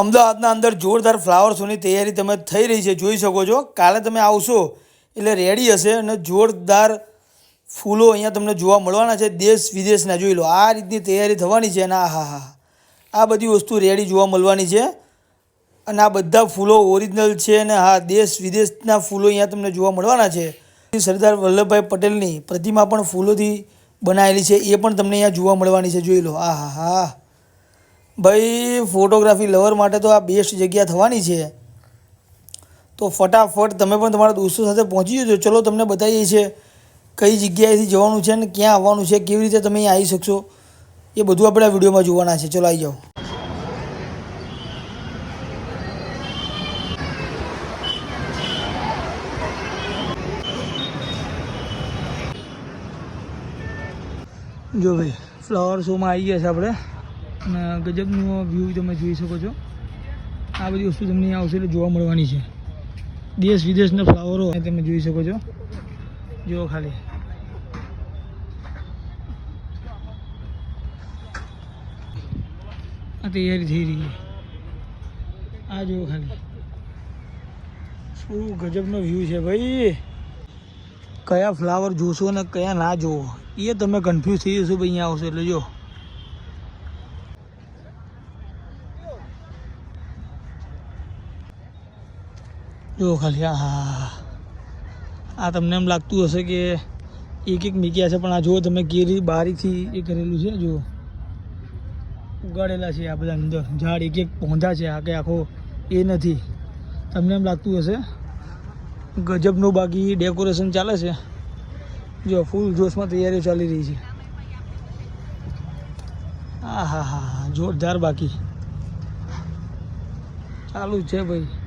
અમદાવાદના અંદર જોરદાર ફ્લાવર શોની તૈયારી તમે થઈ રહી છે, જોઈ શકો છો. કાલે તમે આવશો એટલે રેડી હશે અને જોરદાર ફૂલો અહીંયા તમને જોવા મળવાના છે, દેશ વિદેશના. જોઈ લો, આ રીતની તૈયારી થવાની છે અને આ, હા હા આ બધી વસ્તુ રેડી જોવા મળવાની છે. અને આ બધા ફૂલો ઓરિજિનલ છે અને હા, દેશ વિદેશના ફૂલો અહીંયા તમને જોવા મળવાના છે. સરદાર વલ્લભભાઈ પટેલની પ્રતિમા પણ ફૂલોથી બનાવેલી છે, એ પણ તમને અહીંયા જોવા મળવાની છે. જોઈ લો, આ, હા હા. ભાઈ ફોટોગ્રાફી લવર માટે તો આ બેસ્ટ જગ્યા થવાની છે. તો ફટાફટ તમે પણ તમારા દોસ્તો સાથે પહોંચી જજો. ચલો, તમને બતાવીએ છીએ કઈ જગ્યાએથી જવાનું છે અને ક્યાં આવવાનું છે, કેવી રીતે તમે આવી શકશો. એ બધું આપણે આ વિડીયોમાં જોવાના છે. ચલો, આવી જાઓ. જો ભાઈ ફ્લાવર શોમાં આવી ગયા છે આપણે. અને ગજબનો વ્યૂ તમે જોઈ શકો છો. આ બધી વસ્તુ તમને અહીંયા આવશે એટલે જોવા મળવાની છે. દેશ વિદેશના ફ્લાવરો તમે જોઈ શકો છો. જુઓ ખાલી. આ તૈયારી થઈ રહી છે. આ જુઓ ખાલી. શું ગજબનો વ્યૂ છે ભાઈ. કયા ફ્લાવર જોશો અને કયા ના જોવો, એ તમે કન્ફ્યુઝ થઈ જશો ભાઈ અહીંયા આવશો એટલે જો. જો ખાલી આ આ તમને એમ લાગતું હશે કે એક એક મીક્યા છે, પણ આ જુઓ તમે કેરી બારીથી એ કરેલું છે, જુઓ. ઉગાડેલા છે આ બધા અંદર. ઝાડ એક એક પોંધા છે, આ કે આખો એ નથી. તમને એમ લાગતું હશે? ગજબનું બાકી ડેકોરેશન ચાલે છે. જો, ફૂલ જોશમાં તૈયારીઓ ચાલી રહી છે. હા હા હા જોરદાર બાકી. ચાલુ છે ભાઈ.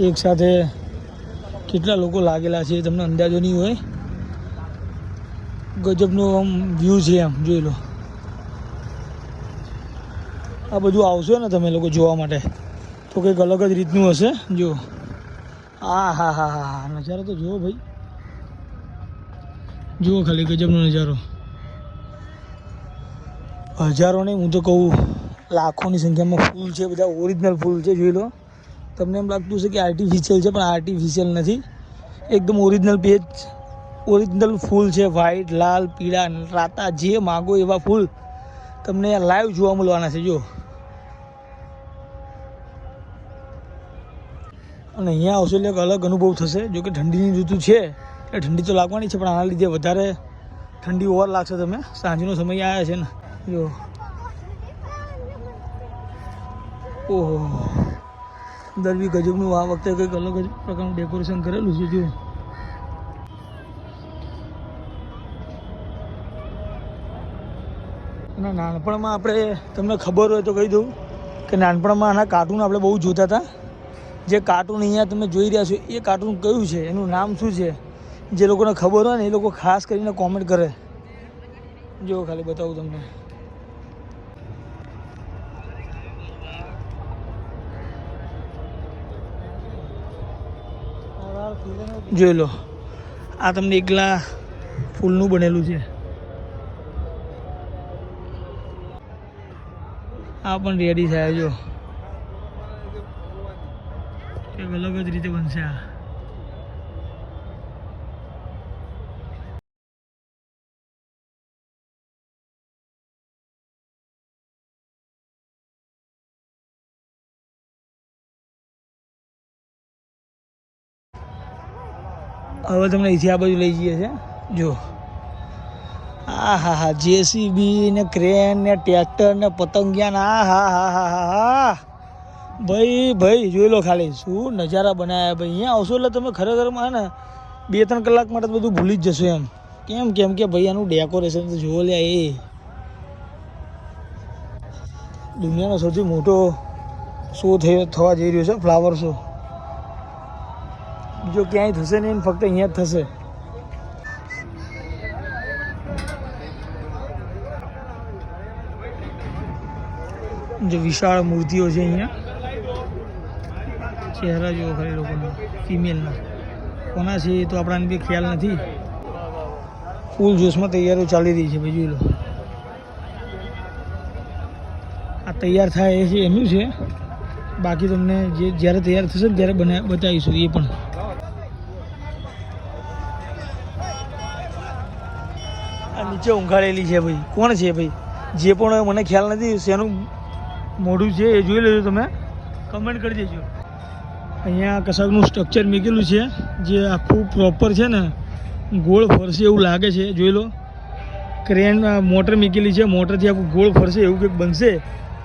એક સાથે કેટલા લોકો લાગેલા છે તમને અંદાજો નહીં હોય? ગજબનો આમ વ્યૂ છે એમ જોઈ લો. આ બધું આવશો ને તમે લોકો જોવા માટે? તો કંઈક અલગ જ રીતનું હશે? જો આ હા હા હા હા, નજારો તો જુઓ ભાઈ. જુઓ ખાલી ગજબનો નજારો. હજારો નહીં, હું તો કહું, લાખોની સંખ્યામાં ફૂલ છે, બધા ઓરિજિનલ ફૂલ છે, જોઈ લો. તમને એમ લાગતું હશે કે આર્ટિફિશિયલ છે, પણ આર્ટિફિશિયલ નથી. એકદમ ઓરિજિનલ પેજ ઓરિજિનલ ફૂલ છે વ્હાઈટ લાલ, પીળા, રાતા જે માગો એવા ફૂલ તમને લાઈવ જોવા મળવાના છે જો અને અહીંયા આવશો એટલે એક અલગ અનુભવ થશે જો કે ઠંડીની ઋતુ છે. એટલે ઠંડી તો લાગવાની છે, પણ આના લીધે વધારે ઠંડી ઓવર લાગશે તમે સાંજનો સમય આવ્યા છે ને. જો. ઓહો. અંદર ગજબનું આ વખતે કંઈક અલગ જ પ્રકારનું ડેકોરેશન કરેલું છે, જો. નાનપણમાં આપણે, તમને ખબર હોય તો કહી દઉં કે નાનપણમાં આના કાર્ટૂન આપણે બહુ જોતા હતા. જે કાર્ટૂન અહીંયા તમે જોઈ રહ્યા છો, એ કાર્ટૂન કયું છે? એનું નામ શું છે? જે લોકોને ખબર હોય ને એ લોકો ખાસ કરીને કોમેન્ટ કરે. જો ખાલી બતાવું તમને. જોઈ લો. આ તમને એકલા ફૂલનું બનેલું છે. આ પણ રેડી થાય જો. એક અલગ જ રીતે બનશે આ. હવે તમને અહીંથી આ બાજુ લઈ જઈએ છે. જો. આ હા હા જેસીબી ને ક્રેન ને ટ્રેક્ટર ને પતંગિયા ને આ હા હા હા હા હા ભાઈ ભાઈ, જોઈ લો ખાલી, શું નજારા બનાવ્યા ભાઈ. અહીંયા આવશો એટલે તમે ખરેખરમાં ને, બે ત્રણ કલાક માટે બધું ભૂલી જ જશો એમ. કેમ કેમ કે ભાઈ, આનું ડેકોરેશન તો જોવો લ્યા એ. દુનિયાનો સૌથી મોટો શો થવા જઈ રહ્યો છે ફ્લાવર શો બીજો ક્યાંય થશે નહીં ફક્ત અહીંયા જ થશે જે વિશાળ મૂર્તિઓ છે અહીંયા ચહેરા જેવો ખરી લોકોના ફિમેલના કોના છે એ તો આપણાને બી ખ્યાલ નથી ફૂલ જોશમાં તૈયારીઓ ચાલી રહી છે ભાઈ લો આ તૈયાર થાય એ છે એનું છે બાકી તમને જે જ્યારે તૈયાર થશે ત્યારે બના બતાવીશું એ પણ નીચે ઊંઘાડેલી છે ભાઈ. કોણ છે ભાઈ? જે પણ મને ખ્યાલ નથી, શેનું મોઢું છે એ જોઈ લેજો તમે. કમેન્ટ કરી દેજો. અહીંયા કશાકનું સ્ટ્રક્ચર મૂકેલું છે, જે આખું પ્રોપર છે ને, ગોળ ફરશે એવું લાગે છે, જોઈ લો. ક્રેન મોટર મૂકેલી છે, મોટરથી આખું ગોળ ફરશે એવું કંઈક બનશે.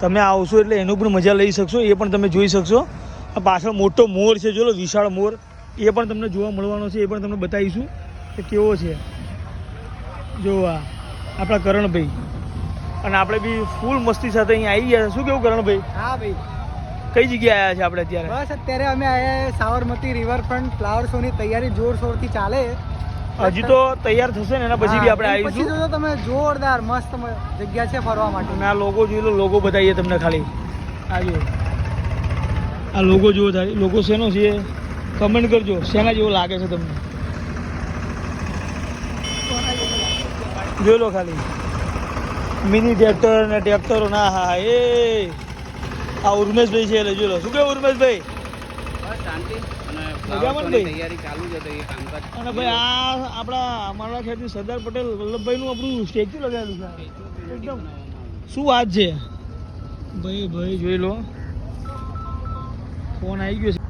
તમે આવશો એટલે એનું પણ મજા લઈ શકશો, એ પણ તમે જોઈ શકશો. આ પાછળ મોટો મોર છે જો લો, વિશાળ મોર. એ પણ તમને જોવા મળવાનો છે, એ પણ તમને બતાવીશું કે કેવો છે. જો આ આપણા કરણભાઈ. અને આપણે બી ફૂલ મસ્તી સાથે અહીંયા આવી ગયા શું કેવું કરણભાઈ? હા ભાઈ. કઈ જગ્યાએ આવ્યા છે આપણે અત્યારે? બસ અત્યારે અમે આવ્યા સાવરમતી રિવરફ્રન્ટ ફ્લાવર શો ની તૈયારી જોરશોરથી ચાલે. હજી તો તૈયાર થશે ને એના પછી બી આપણે આવીશું. પછી તો તમે જોરદાર મસ્ત જગ્યા છે ફરવા માટે. આ લોગો જોઈ લો લોગો બતાવીએ તમને ખાલી. આ જો આ લોગો જુઓ તારી. લોગો શેનો છે? કમેન્ટ કરજો. શેના જેવો લાગે છે તમને? જોઈ લો ખાલી. મિની ટ્રેક્ટર ને ટ્રેક્ટરો ના હા એ. આ ઉર્મેશભાઈ છે એટલે જોઈ લો શું કે ઉર્મેશભાઈ? અને ભાઈ? અને આ આપણા અમારા ખ્યાલથી સરદાર પટેલ વલ્લભભાઈનું આપણું સ્ટેચ્યુ લગાવેલું છે. એકદમ. શું વાત છે? ભાઈ ભાઈ જોઈ લો ફોન આવી ગયો છે.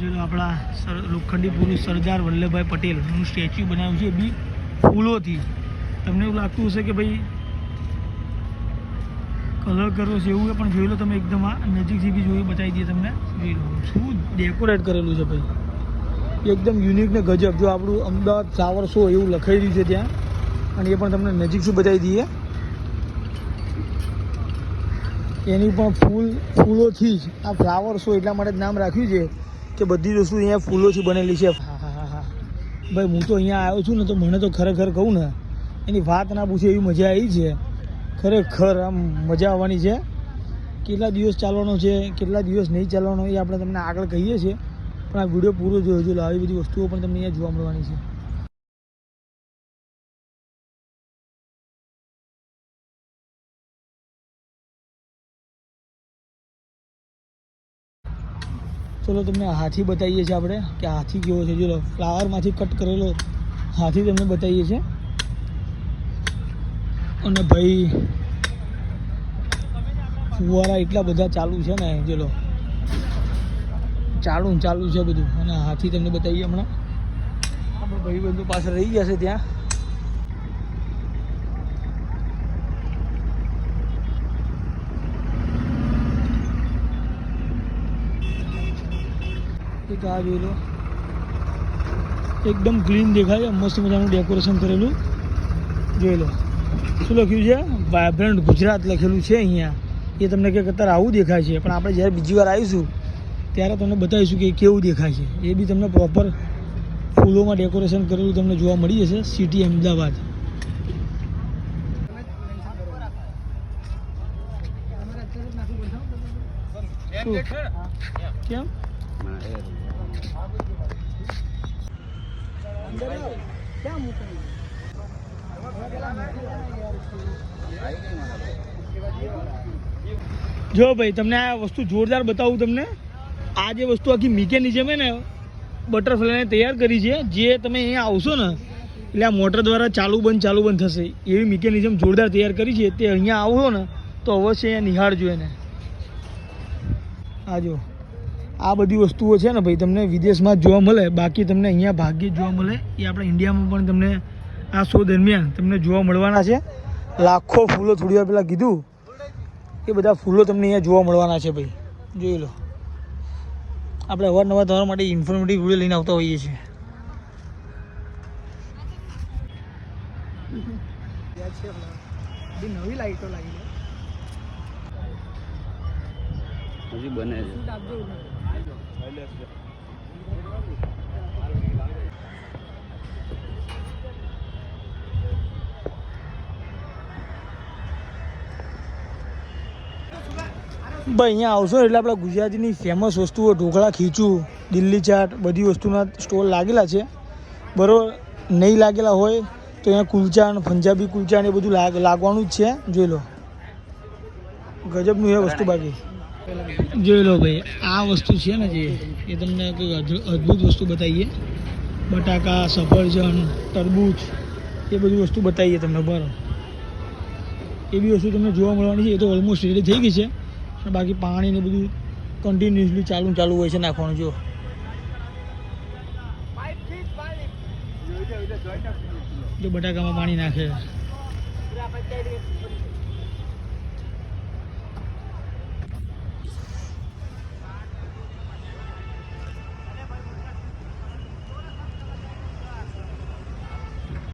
જોઈ લો આપણા સર લોખંડી પુરુષ સરદાર વલ્લભભાઈ પટેલનું સ્ટેચ્યુ બનાવ્યું છે. બી ફૂલોથી. તમને એવું લાગતું હશે કે ભાઈ કલર કરો છે એવું પણ જોઈ લો તમે એકદમ આ નજીકથી બી જોઈ બતાવી દઈએ તમને. જોઈ લો. શું ડેકોરેટ કરેલું છે ભાઈ? એકદમ યુનિક ને ગજબ. જો આપણું અમદાવાદ ફ્લાવર શો એવું લખાયેલું છે ત્યાં. અને એ પણ તમને નજીકથી બતાવી દઈએ. એની પણ ફૂલ, ફૂલોથી જ આ ફ્લાવર શો એટલા માટે જ નામ રાખ્યું છે કે બધી વસ્તુ અહીંયા ફૂલોથી બનેલી છે. હા હા હા. ભાઈ, હું તો અહીંયા આવ્યો છું ને તો મને તો ખરેખર કહું ને એની વાત ના પૂછે એવી મજા આવી છે. ખરેખર આમ મજા આવવાની છે. કેટલા દિવસ ચાલવાનો છે, કેટલા દિવસ નહીં ચાલવાનો એ આપણે તમને આગળ કહીએ છીએ. પણ આ વીડિયો પૂરો જોયો છે આવી બધી વસ્તુઓ પણ તમને અહીંયા જોવા મળવાની છે. ચલો તમને હાથી બતાવીએ છીએ આપણે, કે હાથી કેવો છે. જો ફ્લાવરમાંથી કટ કરેલો હાથી તમને બતાવીએ છીએ. અને ભાઈ, ફુવારા એટલા બધા ચાલુ છે ને જો લો. ચાલુ ચાલુ છે બધું. અને હાથી તમને બતાવીએ હમણાં. આપણે ભાઈ બંધુ પાસે રહી છે ત્યાં. એક આ જોઈ લો. એકદમ ક્લીન દેખાય મસ્ત મજાનું ડેકોરેશન કરેલું. જોઈ લો. શું લખ્યું છે? વાયબ્રન્ટ ગુજરાત લખેલું છે અહીંયા. એ તમને કંઈક અત્યારે આવું દેખાય છે. પણ આપણે જ્યારે બીજી વાર આવીશું ત્યારે તમને બતાવીશું કે કેવું દેખાય છે. એ બી તમને પ્રોપર ફૂલોમાં ડેકોરેશન કરેલું તમને જોવા મળી જશે. સિટી અમદાવાદ? કેમ? ક્યાં મૂકેલું? જો ભાઈ, તમને આ વસ્તુ જોરદાર બતાવું તમને. આ જે વસ્તુ આખી મિકેનિઝમ ને બટરફ્લાયને તૈયાર કરી છે, જે તમે અહીંયા આવશો ને, એટલે આ મોટર દ્વારા ચાલુ બંધ ચાલુ બંધ થશે. એવી મિકેનિઝમ જોરદાર તૈયાર કરી છે, તે અહીંયા આવો ને, તો અવશ્ય અહીંયા નિહાળજો એને. આ જો, આ બધી વસ્તુઓ છે ને ભાઈ, તમને વિદેશમાં જોવા મળે. બાકી તમને અહીંયા ભાગ્યે જોવા મળે. એ આપણા ઇન્ડિયામાં પણ તમને આ શો દરમિયાન તમને જોવા મળવાના છે. લાખો ફૂલો થોડી વાર પહેલાં કીધું એ બધા ફૂલો તમને અહીંયા જોવા મળવાના છે ભાઈ. જોઈ લો. આપણે અવારનવાર તમારા માટે ઇન્ફોર્મેટિવ વીડિયો લઈને આવતા હોઈએ છીએ. નવી લાઈટો લાગી હજી બને છે શું આપજો ને. ભાઈ, અહીંયા આવશો એટલે આપણા ગુજરાતીની ફેમસ વસ્તુઓ, ઢોકળા, ખીચું, દિલ્હી ચાટ, બધી વસ્તુના સ્ટોલ લાગેલા છે. બરાબર, નહીં લાગેલા હોય તો અહીંયા કુલચા પંજાબી કુલચા એ બધું લાગ, લાગવાનું જ છે. જોઈ લો. ગજબનું એ વસ્તુ બાકી. જોઈ લો ભાઈ, આ વસ્તુ છે ને જે, એ તમને કંઈક અદ્ભુત વસ્તુ બતાવીએ. બટાકા, સફરજન, તરબૂચ, એ બધી વસ્તુ બતાવીએ તમને, બરાબર. એ બી વસ્તુ તમને જોવા મળવાની છે, એ તો ઓલમોસ્ટ રેડી થઈ ગઈ છે. અને બાકી પાણી ને બધું કન્ટિન્યુઅસલી ચાલુ ચાલુ હોય છે નાખવાનું જો બટાકામાં પાણી નાખે.